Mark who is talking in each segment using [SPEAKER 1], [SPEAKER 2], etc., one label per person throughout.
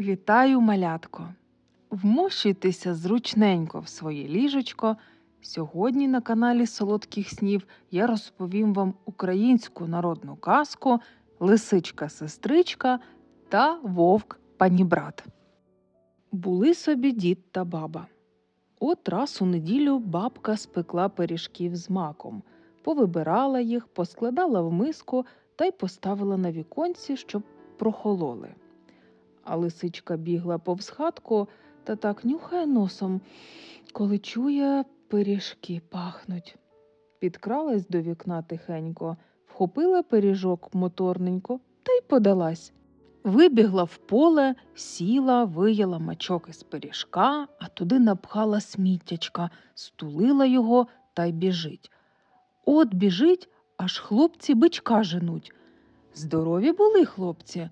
[SPEAKER 1] Вітаю, малятко! Вмощуйтеся зручненько в своє ліжечко. Сьогодні на каналі Солодких снів я розповім вам українську народну казку Лисичка-сестричка та вовк панібрат. Були собі дід та баба. От раз у неділю бабка спекла пиріжків з маком, повибирала їх, поскладала в миску та й поставила на віконці, щоб прохололи. А лисичка бігла повз хатку та так нюхає носом, коли чує, пиріжки пахнуть. Підкралась до вікна тихенько, вхопила пиріжок моторненько та й подалась. Вибігла в поле, сіла, вияла мачок із пиріжка, а туди напхала сміттячка, стулила його та й біжить. От біжить, аж хлопці бичка женуть. Здорові були хлопці.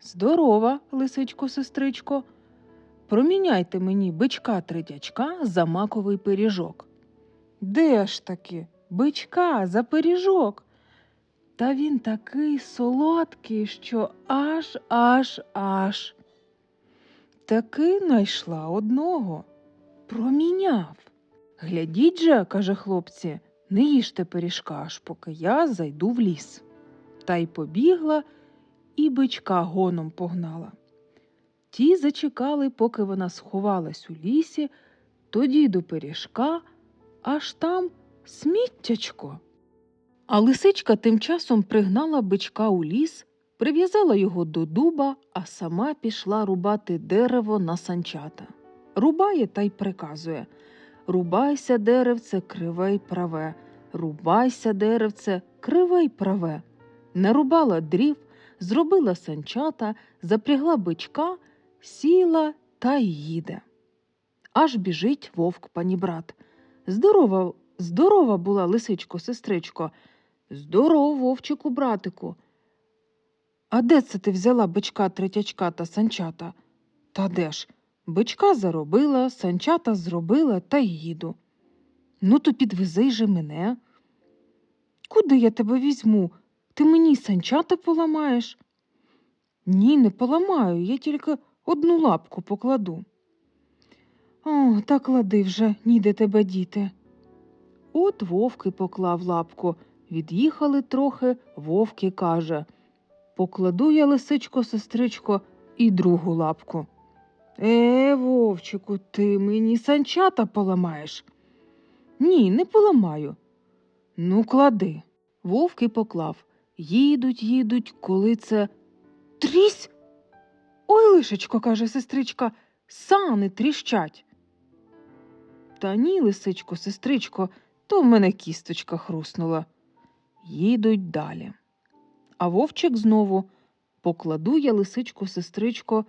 [SPEAKER 1] Здорова, лисичко, сестричко. Проміняйте мені бичка третячка за маковий пиріжок. Де ж таки? Бичка за пиріжок. Та він такий солодкий, що аж аж аж. Таки найшла одного. Проміняв. Глядіть же, каже хлопці, не їжте пиріжка, аж поки я зайду в ліс. Та й побігла і бичка гоном погнала. Ті зачекали, поки вона сховалась у лісі, тоді до пиріжка, аж там сміттячко. А лисичка тим часом пригнала бичка у ліс, прив'язала його до дуба, а сама пішла рубати дерево на санчата. Рубає та й приказує Рубайся, деревце, криве й праве, рубайся, деревце, криве й праве. Нарубала дрів, зробила санчата, запрягла бичка, сіла та й їде. Аж біжить вовк панібрат. Здорова, здорова була лисичко, сестричко. Здоров, вовчику, братику. А де це ти взяла бичка, третячка та санчата? Та де ж? Бичка заробила, санчата зробила та й їду. Ну, то підвези же мене. Куди я тебе візьму? Ти мені санчата поламаєш? Ні, не поламаю, я тільки одну лапку покладу. О, та клади вже, ніде тебе діти. От вовки поклав лапку. Від'їхали трохи, вовки каже Покладу я, лисичко, сестричко, і другу лапку. Е, вовчику, ти мені санчата поламаєш? Ні, не поламаю. Ну, клади. Вовки поклав. Їдуть, їдуть, коли це трісь. Ой, лишечко, каже сестричка, сани тріщать. Та ні, лисичко, сестричко, то в мене кісточка хруснула. Їдуть далі. А вовчик знову покладу я лисичко, сестричко,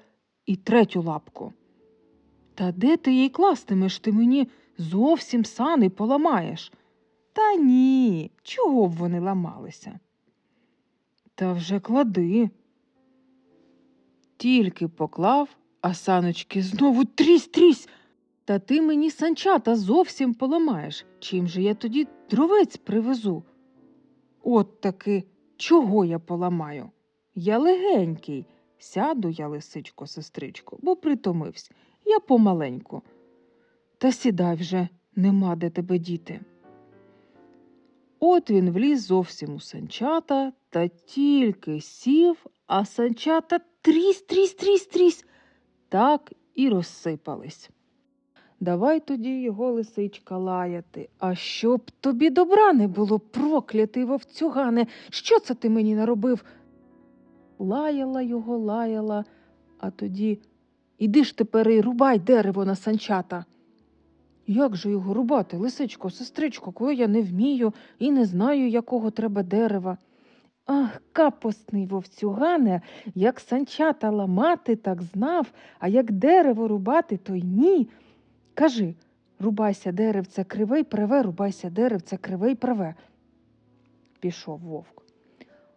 [SPEAKER 1] і третю лапку. Та де ти їй кластимеш? Ти мені зовсім сани поламаєш. Та ні, чого б вони ламалися? Та вже клади. Тільки поклав, а саночки знову трісь трісь. Та ти мені санчата зовсім поламаєш. Чим же я тоді дровець привезу? От таки, чого я поламаю? Я легенький. Сяду я, лисичко, сестричко, бо притомився. Я помаленьку. Та сідай вже, нема де тебе діти. От він вліз зовсім у санчата та тільки сів, а санчата трісь, трісь, трісь, трісь, так і розсипались. Давай тоді його лисичка лаяти. А щоб тобі добра не було, проклятий вовцюгане, що це ти мені наробив? Лаяла його, лаяла, а тоді іди ж тепер і рубай дерево на санчата. Як же його рубати, лисичко, сестричко, коли я не вмію і не знаю, якого треба дерева? Ах, капостний вовцюгане, як санчата ламати, так знав, а як дерево рубати, то й ні. Кажи рубайся деревце криве й праве, рубайся деревце криве й праве. Пішов вовк.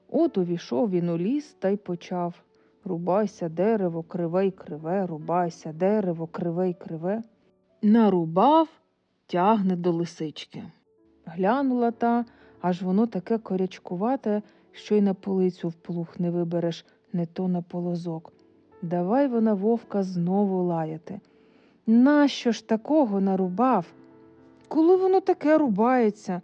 [SPEAKER 1] От увійшов він у ліс та й почав Рубайся дерево, криве й криве, рубайся дерево, криве й криве. Нарубав, тягне до лисички. Глянула та, аж воно таке корячкувате, що й на полицю в плуг не вибереш, не то на полозок. Давай вона вовка знову лаяти. Нащо ж такого нарубав? Коли воно таке рубається?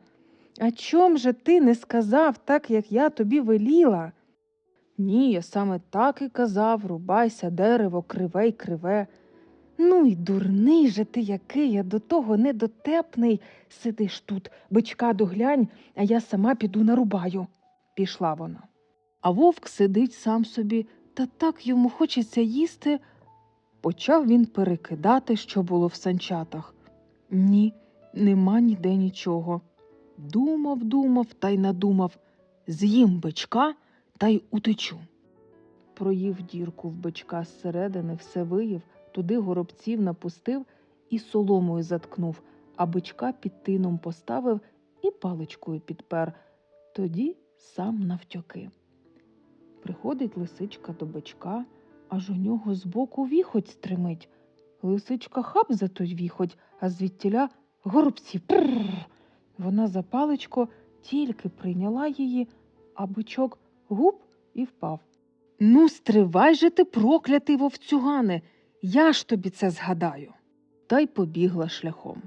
[SPEAKER 1] А чом же ти не сказав так, як я тобі веліла? Ні, я саме так і казав, рубайся, дерево, криве й криве. Ну й дурний же ти який, я до того недотепний. Сидиш тут, бичка доглянь, а я сама піду нарубаю. Пішла вона. А вовк сидить сам собі, та так йому хочеться їсти. Почав він перекидати, що було в санчатах. Ні, нема ніде нічого. Думав, думав та й надумав з'їм бичка та й утечу. Проїв дірку в бичка зсередини, все виїв, туди горобців напустив і соломою заткнув, а бичка під тином поставив і паличкою підпер. Тоді сам навтьоки. Приходить лисичка до бичка, аж у нього збоку віхоть стримить. Лисичка хап за той віхоть, а звідтіля горобці. Прррр. Вона за паличко тільки прийняла її, а бичок гуп і впав. Ну, стривай же ти, проклятий вовцюгане, я ж тобі це згадаю. Та й побігла шляхом.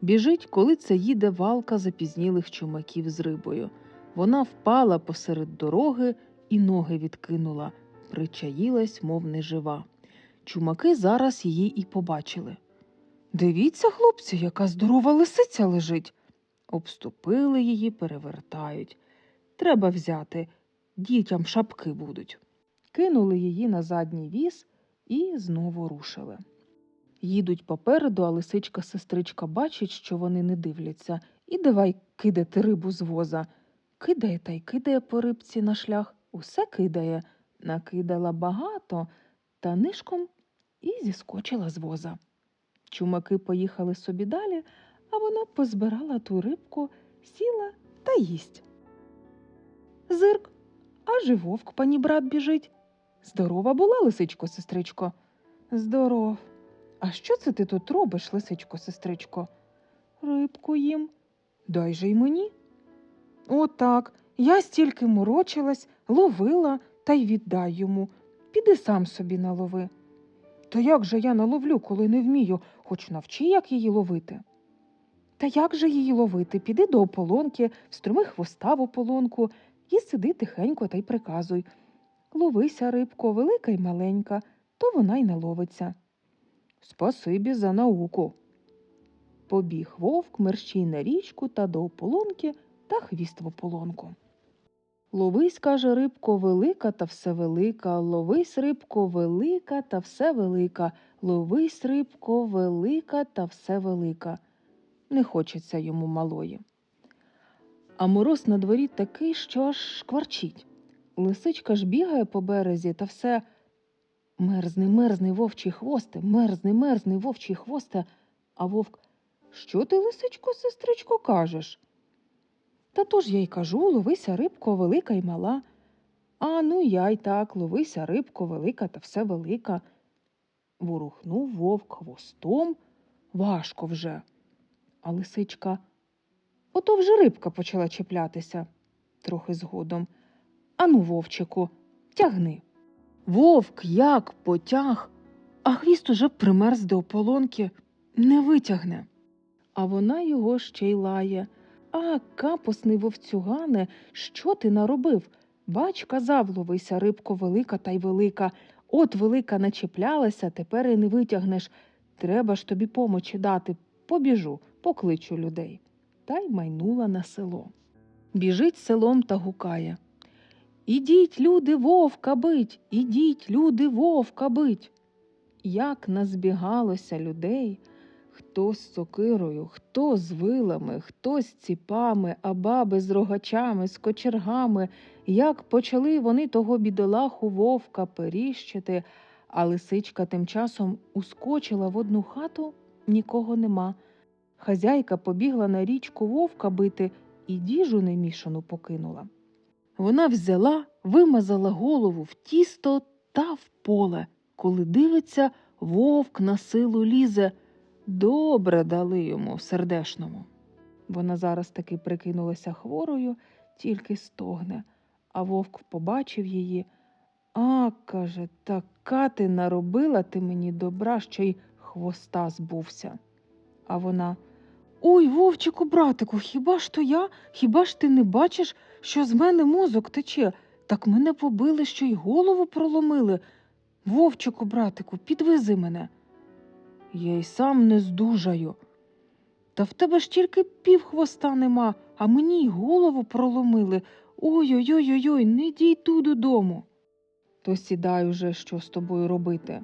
[SPEAKER 1] Біжить, коли це їде валка запізнілих чумаків з рибою. Вона впала посеред дороги і ноги відкинула, причаїлась, мов нежива. Чумаки зараз її і побачили. Дивіться, хлопці, яка здорова лисиця лежить. Обступили її, перевертають. Треба взяти, дітям шапки будуть. Кинули її на задній віз і знову рушили. Їдуть попереду, а лисичка сестричка бачить, що вони не дивляться, і давай кидати рибу з воза. Кидає та й кидає по рибці на шлях, усе кидає, накидала багато, та нишком і зіскочила з воза. Чумаки поїхали собі далі, а вона позбирала ту рибку, сіла та їсть. Зирк, аж і вовк пані брат біжить. Здорова була, лисичко, сестричко. Здоров. А що це ти тут робиш, лисичко, сестричко? Рибку їм. Дай же й мені. Отак. Я стільки морочилась, ловила та й віддай йому. Піди сам собі налови. Та як же я наловлю, коли не вмію, хоч навчи, як її ловити. Та як же її ловити? Піди до ополонки, встроми хвоста в ополонку і сиди тихенько та й приказуй. Ловися, рибко, велика й маленька, то вона й наловиться. Спасибі за науку. Побіг вовк мерщій на річку та до ополонки та хвіст в ополонку. Ловись, каже рибко, велика та все велика, ловись, рибко, велика та все велика, ловись, рибко, велика та все велика. Не хочеться йому малої. А мороз на дворі такий, що аж шкварчить. Лисичка ж бігає по березі та все мерзне, мерзне вовчий хвосте, мерзне, мерзне вовчий хвосте. А вовк, що ти, лисичко, сестричко, кажеш? Та то ж я й кажу, ловися рибко, велика й мала. А ну я й так, ловися рибко, велика та все велика. Ворухнув вовк хвостом, важко вже. А лисичка, ото вже рибка почала чіплятися трохи згодом. Ану, вовчику, тягни. Вовк як потяг, а хвіст уже примерз до ополонки, не витягне. А вона його ще й лає. А, капосний вовцюгане, що ти наробив? Бач, казав, ловися рибко велика та й велика. От велика начіплялася, тепер і не витягнеш. Треба ж тобі помочі дати. Побіжу, покличу людей. Та й майнула на село. Біжить селом та гукає. Ідіть, люди, вовка бить, ідіть, люди, вовка бить. Як назбігалося людей, хто з сокирою, хто з вилами, хто з ціпами, а баби з рогачами, з кочергами, як почали вони того бідолаху вовка періщити, а лисичка тим часом ускочила в одну хату, нікого нема. Хазяйка побігла на річку вовка бити і діжу немішану покинула. Вона взяла, вимазала голову в тісто та в поле. Коли дивиться, вовк на силу лізе. Добре дали йому сердешному. Вона зараз таки прикинулася хворою, тільки стогне, а вовк побачив її. А, каже, така ти наробила ти мені добра, що й хвоста збувся. А вона Ой, вовчику, братику, хіба ж то я? Хіба ж ти не бачиш, що з мене мозок тече? Так мене побили, що й голову проломили. Вовчику, братику, підвези мене. Я й сам не здужаю. Та в тебе ж тільки пів хвоста нема, а мені й голову проломили. Ой-ой-ой, не дійду додому. То сідай уже, що з тобою робити.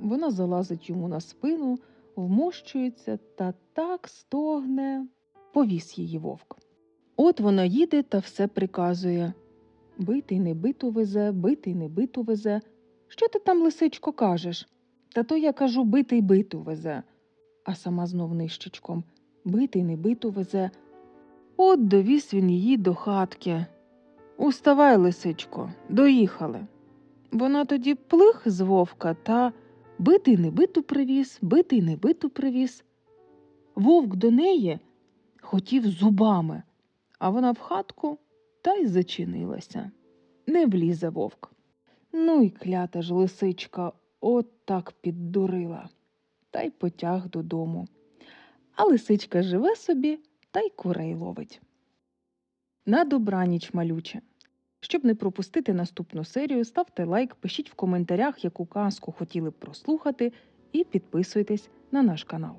[SPEAKER 1] Вона залазить йому на спину, вмощується та так стогне. Повіз її вовк. От вона їде та все приказує. Битий не биту везе, битий не биту везе. Що ти там, лисичко, кажеш? Та то я кажу, битий биту везе. А сама знов нищечком. Битий не биту везе. От довіз він її до хатки. Уставай, лисичко, доїхали. Вона тоді плих з вовка та битий не биту привіз, битий не биту привіз. Вовк до неї хотів зубами, а вона в хатку та й зачинилася. Не влізе вовк. Ну й клята ж лисичка от так піддурила, та й потяг додому. А лисичка живе собі та й курей ловить. На добраніч, малюче. Щоб не пропустити наступну серію, ставте лайк, пишіть в коментарях, яку казку хотіли б прослухати, і підписуйтесь на наш канал.